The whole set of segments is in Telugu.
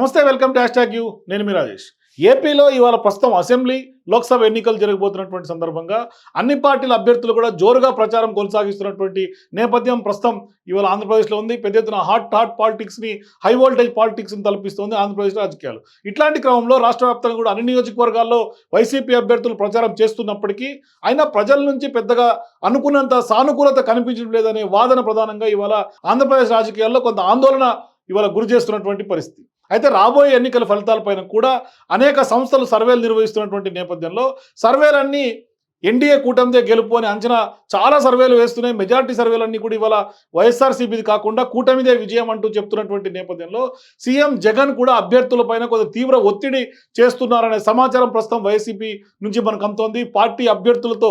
నమస్తే వెల్కమ్ టు హ్యాష్ యూ. నేను మీ రాజేష్. ఏపీలో ఇవాళ ప్రస్తుతం అసెంబ్లీ లోక్సభ ఎన్నికలు జరగబోతున్నటువంటి సందర్భంగా అన్ని పార్టీల అభ్యర్థులు కూడా జోరుగా ప్రచారం కొనసాగిస్తున్నటువంటి నేపథ్యం ప్రస్తుతం ఇవాళ ఆంధ్రప్రదేశ్లో ఉంది. పెద్ద ఎత్తున హాట్ హాట్ పాలిటిక్స్ని హై వోల్టేజ్ పాలిటిక్స్ని తలపిస్తోంది ఆంధ్రప్రదేశ్ రాజకీయాలు. ఇట్లాంటి క్రమంలో రాష్ట్ర వ్యాప్తంగా కూడా అన్ని నియోజకవర్గాల్లో వైసీపీ అభ్యర్థులు ప్రచారం చేస్తున్నప్పటికీ అయినా ప్రజల నుంచి పెద్దగా అనుకున్నంత సానుకూలత కనిపించడం లేదనే వాదన ప్రధానంగా ఇవాళ ఆంధ్రప్రదేశ్ రాజకీయాల్లో కొంత ఆందోళన ఇవాళ గురి చేస్తున్నటువంటి పరిస్థితి. అయితే రాబోయే ఎన్నికల ఫలితాలపైన కూడా అనేక సంస్థలు సర్వేలు నిర్వహిస్తున్నటువంటి నేపథ్యంలో సర్వేలన్నీ ఎన్డీఏ కూటమిదే గెలుపు అని అంచనా చాలా సర్వేలు వేస్తున్నాయి. మెజారిటీ సర్వేలన్నీ కూడా ఇవాళ వైఎస్ఆర్సీపీది కాకుండా కూటమిదే విజయం అంటూ చెప్తున్నటువంటి నేపథ్యంలో సీఎం జగన్ కూడా అభ్యర్థులపైన కొంత తీవ్ర ఒత్తిడి చేస్తున్నారనే సమాచారం ప్రస్తుతం వైసీపీ నుంచి మనకు అందుతోంది. పార్టీ అభ్యర్థులతో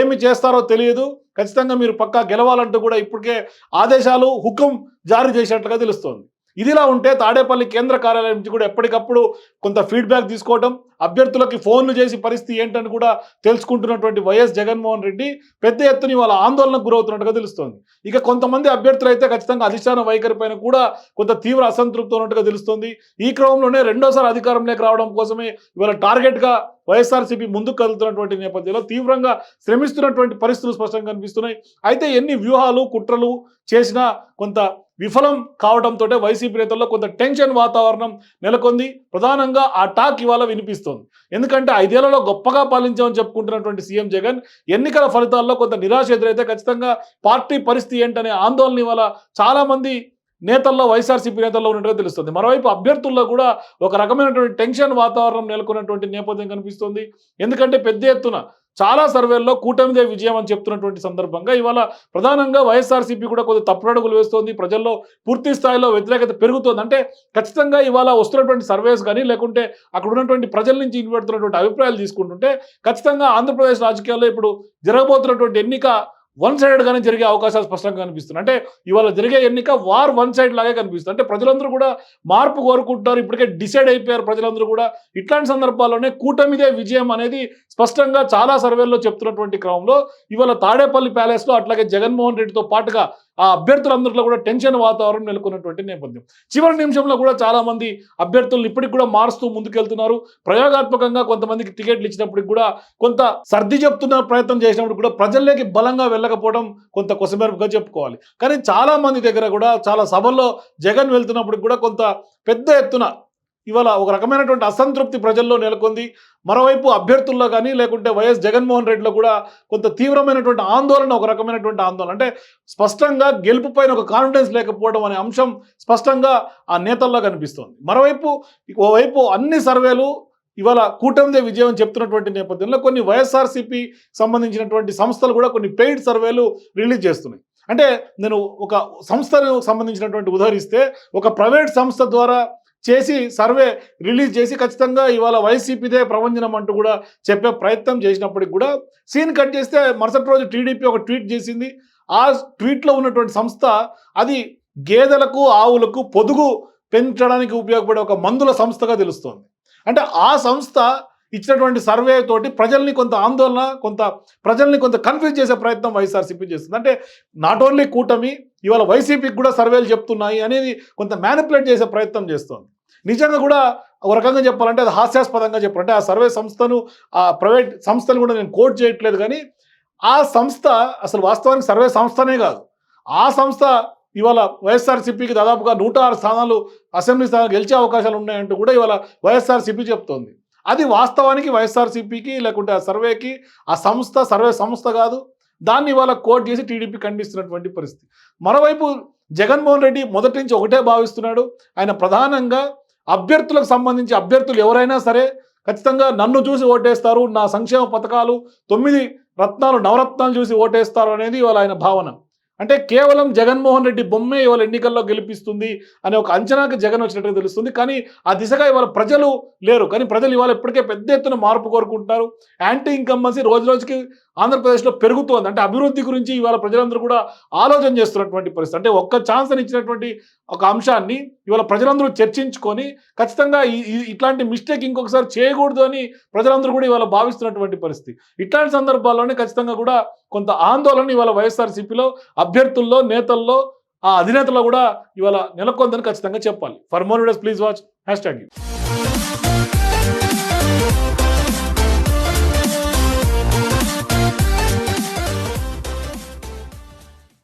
ఏమి చేస్తారో తెలియదు. ఖచ్చితంగా మీరు పక్కా గెలవాలంటూ కూడా ఇప్పటికే ఆదేశాలు హుకం జారీ చేసినట్లుగా తెలుస్తోంది. ఇదిలా ఉంటే తాడేపల్లి కేంద్ర కార్యాలయం నుంచి కూడా ఎప్పటికప్పుడు కొంత ఫీడ్బ్యాక్ తీసుకోవడం అభ్యర్థులకి ఫోన్లు చేసి పరిస్థితి ఏంటని కూడా తెలుసుకుంటున్నటువంటి వైఎస్ జగన్మోహన్ రెడ్డి పెద్ద ఎత్తున వాళ్ళ ఆందోళనకు గురవుతున్నట్టుగా తెలుస్తోంది. ఇక కొంతమంది అభ్యర్థులు అయితే ఖచ్చితంగా అధిష్టాన వైఖరి పైన కూడా కొంత తీవ్ర అసంతృప్తి ఉన్నట్టుగా తెలుస్తోంది. ఈ క్రమంలోనే రెండోసారి అధికారంలోకి రావడం కోసమే ఇవాళ టార్గెట్గా వైఎస్ఆర్సీపీ ముందుకు కదులుతున్నటువంటి నేపథ్యంలో తీవ్రంగా శ్రమిస్తున్నటువంటి పరిస్థితులు స్పష్టంగా కనిపిస్తున్నాయి. అయితే ఎన్ని వ్యూహాలు కుట్రలు చేసినా కొంత విఫలం కావడంతో వైసీపీ నేతల్లో కొంత టెన్షన్ వాతావరణం నెలకొంది. ప్రధానంగా ఆ టాక్ ఇవాళ వినిపిస్తోంది. ఎందుకంటే ఐదేళ్ళలో గొప్పగా పాలించామని చెప్పుకుంటున్నటువంటి సీఎం జగన్ ఎన్నికల ఫలితాల్లో కొంత నిరాశ ఎదురైతే ఖచ్చితంగా పార్టీ పరిస్థితి ఏంటనే ఆందోళన ఇవాళ చాలామంది నేతల్లో వైఎస్ఆర్సీపీ నేతల్లో ఉన్నట్టుగా తెలుస్తుంది. మరోవైపు అభ్యర్థుల్లో కూడా ఒక రకమైనటువంటి టెన్షన్ వాతావరణం నెలకొన్నటువంటి నేపథ్యం కనిపిస్తుంది. ఎందుకంటే పెద్ద ఎత్తున చాలా సర్వేల్లో కూటమిదే విజయం అని చెప్తున్నటువంటి సందర్భంగా ఇవాళ ప్రధానంగా వైఎస్ఆర్సీపీ కూడా కొద్ది తప్పుడడుగులు వేస్తోంది. ప్రజల్లో పూర్తి స్థాయిలో వ్యతిరేకత పెరుగుతోంది. అంటే ఖచ్చితంగా ఇవాళ వస్తున్నటువంటి సర్వేస్ కానీ లేకుంటే అక్కడ ఉన్నటువంటి ప్రజల నుంచి ఇన్పెడుతున్నటువంటి అభిప్రాయాలు తీసుకుంటుంటే ఖచ్చితంగా ఆంధ్రప్రదేశ్ రాజకీయాల్లో ఇప్పుడు జరగబోతున్నటువంటి ఎన్నిక వన్ సైడెడ్గానే జరిగే అవకాశాలు స్పష్టంగా కనిపిస్తున్నాయి. అంటే ఇవాళ జరిగే ఎన్నిక వార్ వన్ సైడ్ లాగే కనిపిస్తుంది. అంటే ప్రజలందరూ కూడా మార్పు కోరుకుంటున్నారు. ఇప్పటికే డిసైడ్ అయిపోయారు ప్రజలందరూ కూడా. ఇట్లాంటి సందర్భాల్లోనే కూటమిదే విజయం అనేది స్పష్టంగా చాలా సర్వేల్లో చెప్తున్నటువంటి క్రమంలో ఇవాళ తాడేపల్లి ప్యాలెస్లో అట్లాగే జగన్మోహన్ రెడ్డితో పాటుగా ఆ అభ్యర్థులందరిలో కూడా టెన్షన్ వాతావరణం నెలకొన్నటువంటి నేపథ్యం. చివరి నిమిషంలో కూడా చాలా మంది అభ్యర్థులను ఇప్పటికి కూడా మారుస్తూ ముందుకెళ్తున్నారు. ప్రయోగాత్మకంగా కొంతమందికి టికెట్లు ఇచ్చినప్పటికి కూడా కొంత సర్ది చెప్తున్న ప్రయత్నం చేసినప్పుడు కూడా ప్రజల్లోకి బలంగా వెళ్ళకపోవడం కొంత కొసమెరుపుగా చెప్పుకోవాలి. కానీ చాలా మంది దగ్గర కూడా చాలా సభల్లో జగన్ వెళ్తున్నప్పుడు కూడా కొంత పెద్ద ఎత్తున ఇవాళ ఒక రకమైనటువంటి అసంతృప్తి ప్రజల్లో నెలకొంది. మరోవైపు అభ్యర్థుల్లో కానీ లేకుంటే వైఎస్ జగన్మోహన్ రెడ్డిలో కూడా కొంత తీవ్రమైనటువంటి ఆందోళన ఒక రకమైనటువంటి ఆందోళన. అంటే స్పష్టంగా గెలుపు పైన ఒక కాన్ఫిడెన్స్ లేకపోవడం అనే అంశం స్పష్టంగా ఆ నేతల్లో కనిపిస్తోంది. మరోవైపు ఓవైపు అన్ని సర్వేలు ఇవాళ కూటమిదే విజయం చెప్తున్నటువంటి నేపథ్యంలో కొన్ని వైఎస్ఆర్సీపీ సంబంధించినటువంటి సంస్థలు కూడా కొన్ని పెయిడ్ సర్వేలు రిలీజ్ చేస్తున్నాయి. అంటే నేను ఒక సంస్థను సంబంధించినటువంటి ఉదాహరిస్తే ఒక ప్రైవేట్ సంస్థ ద్వారా చేసి సర్వే రిలీజ్ చేసి ఖచ్చితంగా ఇవాళ వైసీపీదే ప్రవంచనం అంటూ కూడా చెప్పే ప్రయత్నం చేసినప్పటికి కూడా సీన్ కట్ చేస్తే మరుసటి రోజు టీడీపీ ఒక ట్వీట్ చేసింది. ఆ ట్వీట్లో ఉన్నటువంటి సంస్థ అది గేదెలకు ఆవులకు పొదుగు పెంచడానికి ఉపయోగపడే ఒక మందుల సంస్థగా తెలుస్తోంది. అంటే ఆ సంస్థ ఇచ్చినటువంటి సర్వే తోటి ప్రజల్ని కొంత ఆందోళన కొంత ప్రజల్ని కొంత కన్ఫ్యూజ్ చేసే ప్రయత్నం వైఎస్ఆర్సీపీ చేస్తుంది. అంటే నాట్ ఓన్లీ కూటమి ఇవాళ వైసీపీకి కూడా సర్వేలు చెప్తున్నాయి అనేది కొంత మ్యానిపులేట్ చేసే ప్రయత్నం చేస్తోంది. నిజంగా కూడా ఒక రకంగా చెప్పాలంటే అది హాస్యాస్పదంగా చెప్పాలంటే ఆ సర్వే సంస్థను ఆ ప్రైవేట్ సంస్థను కూడా నేను కోట్ చేయట్లేదు కానీ ఆ సంస్థ అసలు వాస్తవానికి సర్వే సంస్థనే కాదు. ఆ సంస్థ ఇవాళ వైఎస్ఆర్సీపీకి దాదాపుగా నూట ఆరు స్థానాలు అసెంబ్లీ స్థానాలు గెలిచే అవకాశాలు ఉన్నాయంటూ కూడా ఇవాళ వైఎస్ఆర్సీపీ చెప్తోంది. అది వాస్తవానికి వైఎస్ఆర్సీపీకి లేకుంటే ఆ సర్వేకి ఆ సంస్థ సర్వే సంస్థ కాదు. దాన్ని ఇవాళ కోట్ చేసి టీడీపీ ఖండిస్తున్నటువంటి పరిస్థితి. మరోవైపు జగన్మోహన్ రెడ్డి మొదటి నుంచి ఒకటే భావిస్తున్నాడు. ఆయన ప్రధానంగా అభ్యర్థులకు సంబంధించి అభ్యర్థులు ఎవరైనా సరే ఖచ్చితంగా నన్ను చూసి ఓటేస్తారు. నా సంక్షేమ పథకాలు తొమ్మిది రత్నాలు నవరత్నాలు చూసి ఓటేస్తారు అనేది ఇవాళ ఆయన భావన. అంటే కేవలం జగన్మోహన్ రెడ్డి బొమ్మే ఇవాళ ఎన్నికల్లో గెలిపిస్తుంది అనే ఒక అంచనాకి జగన్ వచ్చినట్టుగా తెలుస్తుంది. కానీ ఆ దిశగా ఇవాళ ప్రజలు లేరు. కానీ ప్రజలు ఇవాళ ఇప్పటికే పెద్ద ఎత్తున మార్పు కోరుకుంటున్నారు. యాంటీ ఇన్కమ్మన్సీ రోజు రోజుకి ఆంధ్రప్రదేశ్లో పెరుగుతోంది. అంటే అభివృద్ధి గురించి ఇవాళ ప్రజలందరూ కూడా ఆలోచన చేస్తున్నటువంటి పరిస్థితి. అంటే ఒక్క ఛాన్స్ అని ఇచ్చినటువంటి ఒక అంశాన్ని ఇవాళ ప్రజలందరూ చర్చించుకొని ఖచ్చితంగా ఈ ఇట్లాంటి మిస్టేక్ ఇంకొకసారి చేయకూడదు అని ప్రజలందరూ కూడా ఇవాళ భావిస్తున్నటువంటి పరిస్థితి. ఇట్లాంటి సందర్భాల్లోనే ఖచ్చితంగా కూడా కొంత ఆందోళన ఇవాళ వైఎస్ఆర్సీపీలో అభ్యర్థుల్లో నేతల్లో ఆ అధినేతలో కూడా ఇవాళ నెలకొందని ఖచ్చితంగా చెప్పాలి. For more videos please watch hash tag